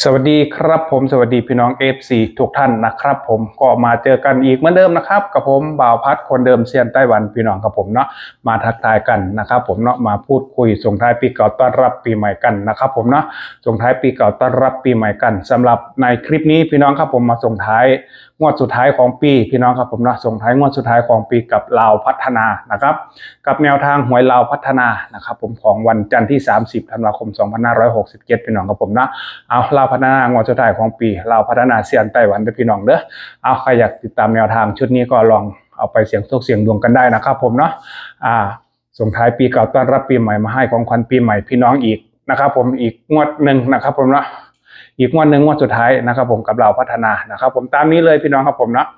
สวัสดีครับผมสวัสดีพี่น้อง FC ทุกท่านนะครับ ผมก็มาเจอกันอีกเหมือนเดิมนะครับกับผมบ่าวพัดคนเดิมเซียนไต้หวันพี่น้องกับผมเนาะมาทักทายกันนะครับ ผมเนาะมาพูดคุยส่งท้ายปีเก่าต้อนรับปีใหม่กันนะครับ ผมเนาะส่งท้ายปีเก่าต้อนรับปีใหม่กันสำหรับในคลิปนี้พี่น้องครับผมมาส่งท้ายงวดสุดท้ายของปีพี่น้องครับผมเนาะส่งท้ายงวดสุดท้ายของปีกับลาวพัฒนานะครับ กับแนวทางหวยลาวพัฒนานะครับ ผมของวันจันทร์ที่ 30ธันวาคม 2567พี่น้องกับผมนะเอาลาวพัฒนางวดสุดท้ายของปีลาวพัฒนาเซียนไต้หวันเด้อพี่น้องเด้อเอาใครอยากติดตามแนวทางชุดนี้ก็ลองเอาไปเสียงโชคเสียงดวงกันได้นะครับ ผมเนาะอ่าส่งท้ายปีเก่าต้อนรับปีใหม่มาให้ของขวัญปีใหม่พี่น้องอีกนะครับ ผมอีกงวดหนึ่งนะครับ ผมเนาะอีกงวดหนึ่งงวดสุดท้ายนะครับ ผมกับเราพัฒนานะครับ ผมตามนี้เลยพี่น้องครับผมเนาะ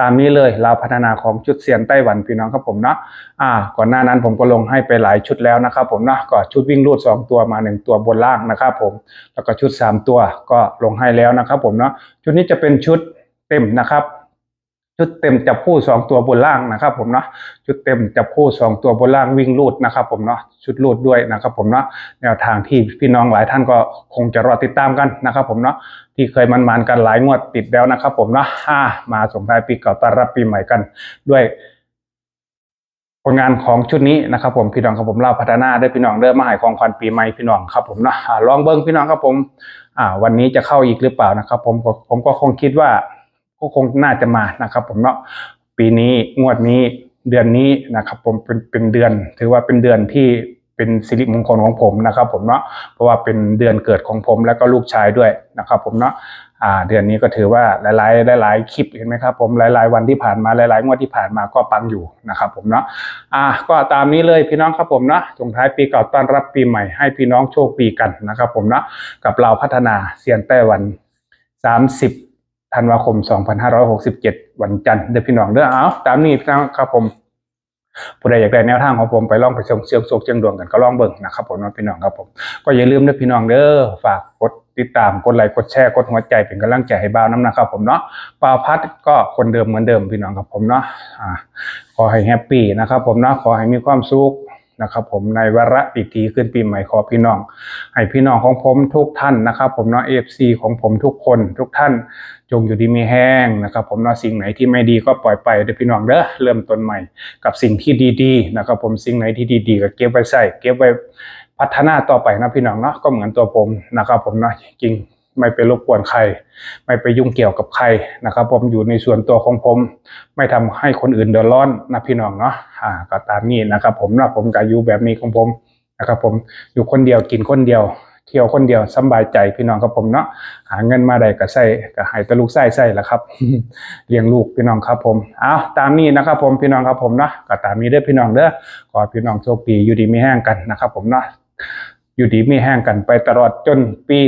ตามนี้เลยเราพัฒนาของชุดเซียนไต้หวันพี่น้องครับผมเนาะอ่า ก่อนหน้านั้นผมก็ลงให้ไปหลายชุดแล้วนะครับผมเนาะก็ชุดวิ่งรูด 2 ตัวมา 1 ตัวบนล่างนะครับผมแล้วก็ชุด 3 ตัวก็ลงให้แล้วนะครับผมเนาะชุดนี้จะเป็นชุดเต็มนะครับ ชุดเต็มจับคู่2ตัวบนล่างนะครับผมเนาะชุดเต็มจับคู่2ตัวบนล่างวิ่งรูดนะครับผมเนาะชุดรูดด้วยนะครับผมเนาะแนวทางที่พี่น้องหลายท่านก็คงจะรอติดตามกันนะครับผมเนาะที่เคยมันๆกันหลายงวดติดแล้วนะครับผมเนาะอ่ามาส่งท้ายปีเก่าต้อนรับปีใหม่กันด้วยผลงานของชุดนี้นะครับผมพี่น้องครับผมเล่าพัฒนาได้พี่น้องเริ่มมาหายของขวัญปีใหม่พี่น้องครับผมเนาะลองเบิ้งพี่น้องครับผม อ่า วันนี้จะเข้าอีกหรือเปล่านะครับ ผมผมก็คงคิดว่า ก็คงน่าจะมานะครับ ผมเนาะปีนี้งวดนี้เดือนนี้นะครับ ผมเป็นเป็นเดือน ถือว่าเป็นเดือนที่เป็นสิริมงคลของผมนะครับ ผมเนาะเพราะว่าเป็นเดือนเกิดของผมแล้วก็ลูกชายด้วยนะครับ ผมเนาะอ่าเดือนนี้ก็ถือว่าหลายๆหลาย ๆ คลิปเห็นไหมครับ ผมหลาย ๆ วันที่ผ่านมาหลายๆงวดที่ผ่านมาก็ปังอยู่นะครับ ผมเนาะอ่าก็ตามนี้เลยพี่น้องครับผมเนาะส่งท้ายปีเก่าต้อนรับปีใหม่ ให้พี่น้องโชคดีกันนะครับ ผมเนาะกับเราพัฒนาเซียนไต้หวัน 30 ธันวาคม 2567 วันจันทร์เด้อพี่น้องเด้อเอาตามนี้พี่น้องครับผมผู้ใดอยากได้แนวทางของผมไปลองไปชมเชียงโศกเชียงดวงกันก็ลองเบิ่งนะครับผมพี่น้องครับผมก็อย่าลืมนะพี่น้องเด้อฝากกดติดตามกดไลค์กดแชร์กดหัวใจเป็นกำลังใจให้บ่าวน้ำนะครับผมเนาะบ่าพัดก็คนเดิมเหมือนเดิมพี่น้องครับผมเนาะขอให้แฮปปี้นะครับผมเนาะขอให้มีความสุข นะครับผมในวาระปีทีขึ้นปีใหม่ขอพี่น้อง ให้พี่น้องของผมทุกท่านนะครับ ผมเนาะเอฟซีของผมทุกคนทุกท่านจงอยู่ดีมีแห้งนะครับ ผมเนาะสิ่งไหนที่ไม่ดีก็ปล่อยไปเด้อพี่น้องเด้อเริ่มต้นใหม่กับสิ่งที่ดีๆนะครับ ผมสิ่งไหนที่ดีๆก็เก็บไว้ใส่เก็บไว้พัฒนาต่อไปนะพี่น้องเนาะก็เหมือนตัวผมนะครับ ผมเนาะจริง ไม่ไปรบกวนใคร ไม่ไปยุ่งเกี่ยวกับใครนะครับ ผมอยู่ในส่วนตัวของผม ไม่ทำให้คนอื่นเดือดร้อนนะพี่น้องเนาะอ่าก็ตามนี้นะครับ ผมนะผมก็อยู่แบบนี้ของผมนะครับ ผมอยู่คนเดียวกินคนเดียว เที่ยวคนเดียวสบายใจพี่น้องครับผมเนาะหาเงินมาได้ก็ใส่ก็ให้แตะลูกใส่ใส่ละครับเลี้ยงลูกพี่น้องครับผมเอาตามนี้นะครับ ผมพี่น้องครับผมเนาะก็ตามนี้เด้อพี่น้องเด้อขอพี่น้องโชคดีอยู่ดีมีแห้งกันนะครับ ผมเนาะ อยู่ดีมีแห้งกันไปตลอดจนปี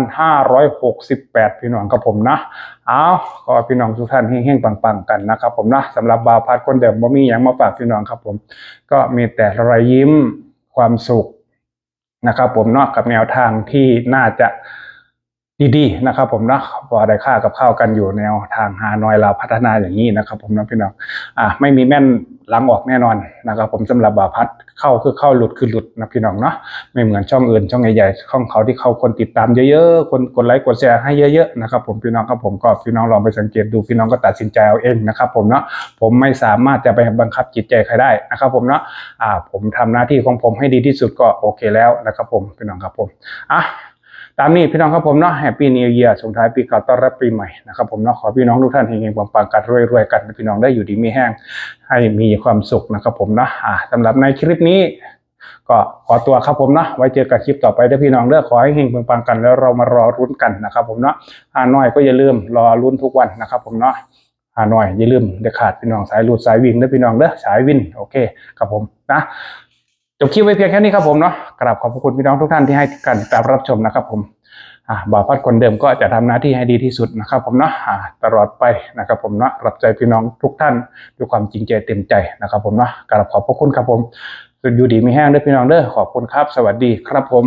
2568 พี่น้องครับผมนะ เอาขอพี่น้องทุกท่านเฮงๆปังๆกันนะครับผมนะสำหรับบาวพัดคนเดิมบ่มีอยังมาฝากพี่น้องครับผม ก็มีแต่รอยยิ้มความสุขนะครับผมเนาะกับแนวทางที่น่าจะ ดีๆนะครับ ผมเนาะพอได้ค่ากับข้าวกันอยู่แนวทางฮานอยเราพัฒนาอย่างนี้นะครับ ผมนาะพี่น้องอะไม่มีแม่นหลังออกแน่นอนนะครับ ผมสำหรับบาพัดเข้าคือเข้าหลุดคือหลุดนะพี่น้องเนาะไม่เหมือนช่องอื่นช่องใหญ่ๆช่องเขาที่เขาคนติดตามเยอะๆคนกดไลค์กดแชร์ให้เยอะๆนะครับ ผมพี่น้องครับผมก็พี่น้องลองไปสังเกตดูพี่น้องก็ตัดสินใจเอาเองนะครับ ผมเนาะผมไม่สามารถจะไปบังคับจิตใจใครได้นะครับ ผมเนาะอ่าผมทำหน้าที่ของผมให้ดีที่สุดก็โอเคแล้วนะครับ ผมพี่น้องครับผมอะ ตามนี้พี่น้องครับผมเนาะแฮปปี้นิวเยียร์ส่งท้ายปีเก่าต้อนรับปีใหม่นะครับผมเนาะขอพี่น้องทุกท่านเฮงๆปังๆกันรวยๆกันพี่น้องได้อยู่ดีมีแห้งให้มีความสุขนะครับผมเนาะอ่าสำหรับในคลิปนี้ ก็ขอตัวครับผมเนาะไว้เจอกันคลิปต่อไปด้พี่น้องเด้อขอให้เฮงปังๆกันแล้วเรามารอรุ้นกันนะครับผมเนาะอ่าน้อยก็อย่าลืมรอรุ้นทุกวันนะครับผมเนาะหาหน่อยอย่าลืมเด็ดขาดพี่น้องสายรูดสายวิ่งเด้อพี่น้องเด้อสายวินโอเคครับผมนะ จบคลิปไว้เพียงแค่นี้ครับผมเนาะกราบขอบพระคุณพี่น้องทุกท่านที่ให้การติดตามรับชมนะครับผมอ่าบ่าวพัดคนเดิมก็จะทำหน้าที่ให้ดีที่สุดนะครับ ผมเนาะอ่าตลอดไปนะครับ ผมเนาะรับใจพี่น้องทุกท่านด้วยความจริงใจเต็มใจนะครับ ผมเนาะกราบขอบพระคุณครับผมอยู่ดีมีแห้งเด้อพี่น้องเด้อขอบคุณครับ สวัสดีครับผม